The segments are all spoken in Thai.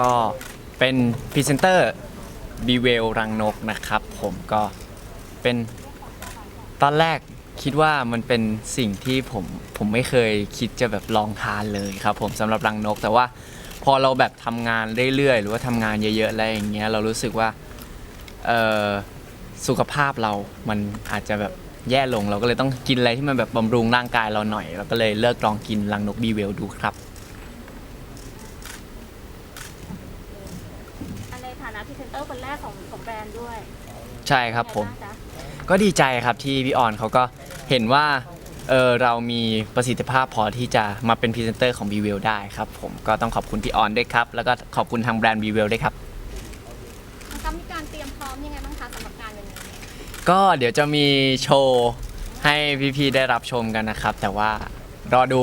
ก็เป็นพรีเซนเตอร์บีเวลรังนกนะครับ ผมก็เป็นตอนแรกคิดว่ามันเป็นสิ่งที่ผมผมไม่เคยคิดจะแบบลองทานเลยครับ ผมสำหรับรังนก แต่ว่าพอเราแบบทำงานเรื่อยๆ หรือว่าทำงานเยอะๆอะไรอย่างเงี้ยเรารู้สึกว่าเออสุขภาพเรามันอาจจะแบบแย่ลงเราก็เลยต้องกินอะไรที่มันแบบบำรุงร่างกายเราหน่อยเราก็เลยเลิกลองกินรังนกบีเวลดูครับ อั นในฐานะพรีเซนเตอร์คนแรกของของแบรนด์ด้วยใช่ครับผม เป็นไงางจ๊ะก็ดีใจครับที่พี่ออนเขาก็เห็นว่าเออเรามีประสิทธิภาพพอที่จะมาเป็นพรีเซนเตอร์ของ b ีเวลได้ครับผมก็ต้องขอบคุณพี่ออนด้วยครับ แล้วก็ขอบคุณทางแบรนด์ b ีเวลด้วยครับ นะครับมีการเตรียมพร้อมยังไงบ้างคะสำหรับงานวันนี้ก็เดี๋ยวจะมีโชว์ให้พี่ๆได้รับชมกันนะครับ แต่ว่ารอดู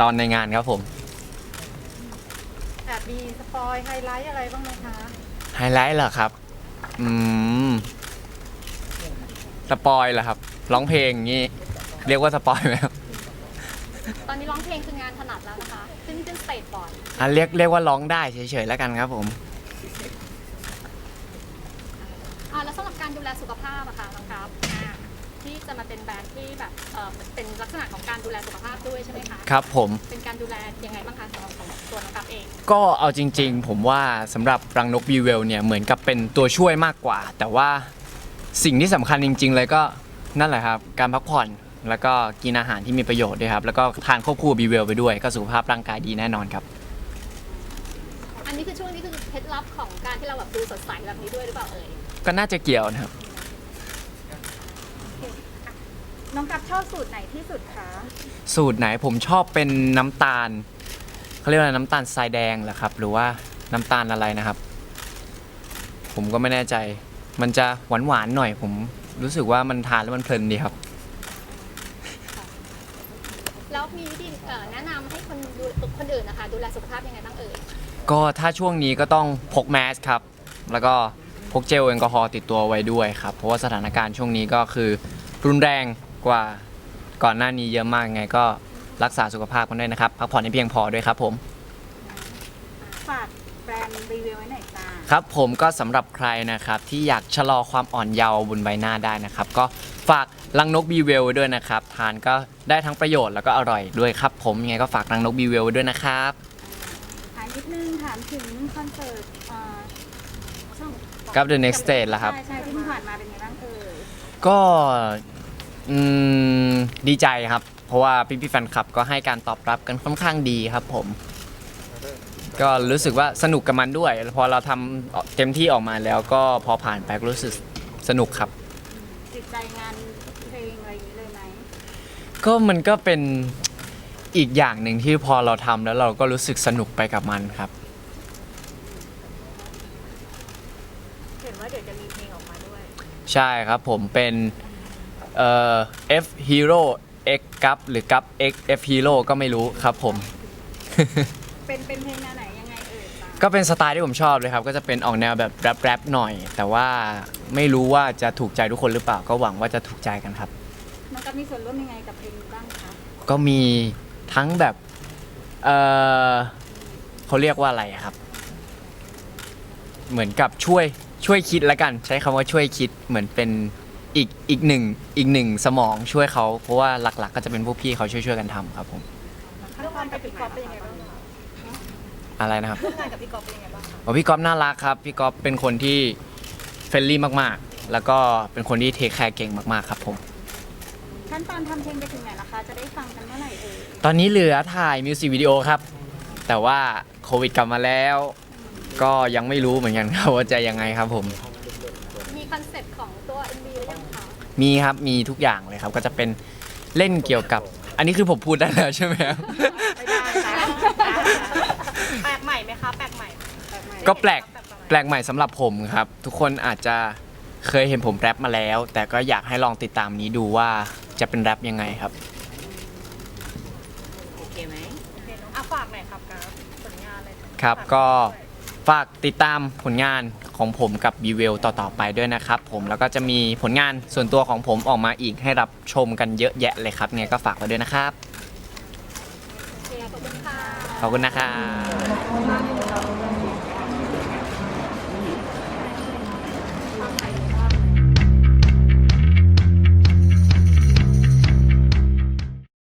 ตอนในงานครับผม แอบมีสปอยไฮไลท์อะไรบ้างไหมคะ ไฮไลท์เหรอครับ อืม สปอยเหรอครับ ร้องเพลงอย่างนี้ เรียกว่าสปอยไหมครับตอนนี้ร้องเพลงคืองานถนัดแล้วนะคะ ขึ้นขึ้นสเตจบ่อยอะเรียกเรียกว่าร้องได้เฉยๆแล้วกันครับผม อ่าแล้วสำหรับการดูแลสุขภาพอะค่ะน้องครับอ่า ที่จะมาเป็นแบรนด์ที่แบบเออเป็นลักษณะของการดูแลสุขภาพด้วยใช่ไหมคะครับผม เป็นการดูแลยังไงบ้างคะสำหรับของตัวน้องครับเอง ก็เอาจริงๆ ผมว่าสำหรับรังนกบีเวลเนี่ยเหมือนกับเป็นตัวช่วยมากกว่า แต่ว่าสิ่งที่สำคัญจริง ๆ เลยก็นั่นแหละครับ การพักผ่อนแล้วก็กินอาหารที่มีประโยชน์ด้วยครับ แล้วก็ทานควบคู่บีเวลไปด้วยก็สุขภาพร่างกายดีแน่นอนครับ อันนี้คือช่วงนี้คือเคล็ดลับของการที่เราแบบดูสดใสแบบนี้ด้วยหรือเปล่าเอ่ยก็น่าจะเกี่ยวนะครับ น้องกับชอบสูตรไหนที่สุดคะ สูตรไหนผมชอบเป็นน้ำตาลเขาเรียกว่าน้ำตาลทรายแดงเหรอครับ หรือว่าน้ำตาลอะไรนะครับ ผมก็ไม่แน่ใจ มันจะหวานหวานๆหน่อย ผมรู้สึกว่ามันทานแล้วมันเพลินดีครับ แล้วมีวิธีเอ่อแนะนำให้คนดูคนอื่นนะคะ ดูแลสุขภาพยังไงบ้างเอ่ย ก็ถ้าช่วงนี้ก็ต้องพกแมสครับ แล้วก็พกเจลแอลกอฮอล์ติดตัวไว้ด้วยครับ เพราะว่าสถานการณ์ช่วงนี้ก็คือรุนแรง กว่าก่อนหน้านี้เยอะมากไงก็รักษาสุขภาพกันด้วยนะครับพักผ่อนให้เพียงพอด้วยครับผม ฝากแบรนด์รีวิวไว้หน่อยจ้าครับผมก็สำหรับใครนะครับ ที่อยากชะลอความอ่อนเยาว์บนใบหน้าได้นะครับ ก็ฝากรังนกบีเวลไว้ด้วยนะครับ ทานก็ได้ทั้งประโยชน์แล้วก็อร่อยด้วยครับผมยังไงก็ฝากรังนกบีเวลไว้ด้วยนะครับ ถามนิดนึงถามถึงคอนเสิร์ตเอ่อช่องกับ The Next Stage ล่ะครับ ใช่ใช่ที่เพิ่งผ่านมาเป็นไงบ้างเอ่ยก็ อืมดีใจครับ เพราะว่าพี่ๆแฟนคลับก็ให้การตอบรับกันค่อนข้างดีครับผม ก็รู้สึกว่าสนุกกับมันด้วย พอเราทำเต็มที่ออกมาแล้วก็พอผ่านไปก็รู้สึกสนุกครับติดใจงานเพลงอะไรอย่างนี้เลยไหมก็มันก็เป็นอีกอย่างหนึ่งที่พอเราทำแล้วเราก็รู้สึกสนุกไปกับมันครับ เห็นว่าเดี๋ยวจะมีเพลงออกมาด้วย ใช่ครับผมเป็น เอ่อ F Hero X กับหรือกับ X F Hero ก็ไม่รู้ครับผม เป็นเป็นเพลงแนวไหนยังไงเอ่ยจ้าก็เป็นสไตล์ที่ผมชอบเลยครับ ก็จะเป็นออกแนวแบบแรปแรปหน่อย แต่ว่าไม่รู้ว่าจะถูกใจทุกคนหรือเปล่า ก็หวังว่าจะถูกใจกันครับ น้องกับมีส่วนร่วมยังไงกับเพลงนี้บ้างคะก็มีทั้งแบบ เออเขาเรียกว่าอะไรอะครับ เหมือนกับช่วยช่วยคิดแล้วกัน ใช้คำว่าช่วยคิดเหมือนเป็น อีกอีกหนึ่งอีกหนึ่งสมองช่วยเขาเพราะว่าหลักๆ ก็จะเป็นพวกพี่เขาช่วยๆกันทำครับผมร่วมงานกับพี่กอล์ฟเป็นยังไงบ้างอะไรนะครับร่วมงานกับพี่กอล์ฟเป็นยังไงบ้างคะอ๋อพี่ก๊อฟน่ารักครับ พี่ก๊อฟเป็นคนที่เฟรนลี่มากๆ แล้วก็เป็นคนที่เทคแคร์เก่งมากๆครับผม ขั้นตอนทำเพลงไปถึงไหนแล้วคะ จะได้ฟังกันเมื่อไหร่เอ่ยตอนนี้เหลือถ่ายมิวสิกวิดีโอครับ แต่ว่าโควิดกลับมาแล้ว ก็ยังไม่รู้เหมือนกันครับว่าจะยังไงครับผมมีคอนเซ็ปต์ของตัว MV หรือยังคะ มีครับมีทุกอย่างเลยครับ ก็จะเป็นเล่นเกี่ยวกับ อันนี้คือผมพูดได้แล้วใช่ไหมครับ ไม่ได้แปลกใหม่ไหมคะ แปลกใหม่ก็แปลกแปลกใหม่สำหรับผมครับ ทุกคนอาจจะเคยเห็นผมแรปมาแล้ว แต่ก็อยากให้ลองติดตามนี้ดูว่าจะเป็นแรปยังไงครับ โอเคไหม โอเคน้องอะฝากหน่อยครับกับผลงานเลยครับก็ฝากติดตามผลงาน ของผมกับบีเวลต่อๆไปด้วยนะครับผมแล้วก็จะมีผลงานส่วนตัวของผมออกมาอีกให้รับชมกันเยอะแยะเลยครับไงก็ฝากไว้ด้วยนะครับโอเคขอบคุณค่ะขอบคุณนะครับ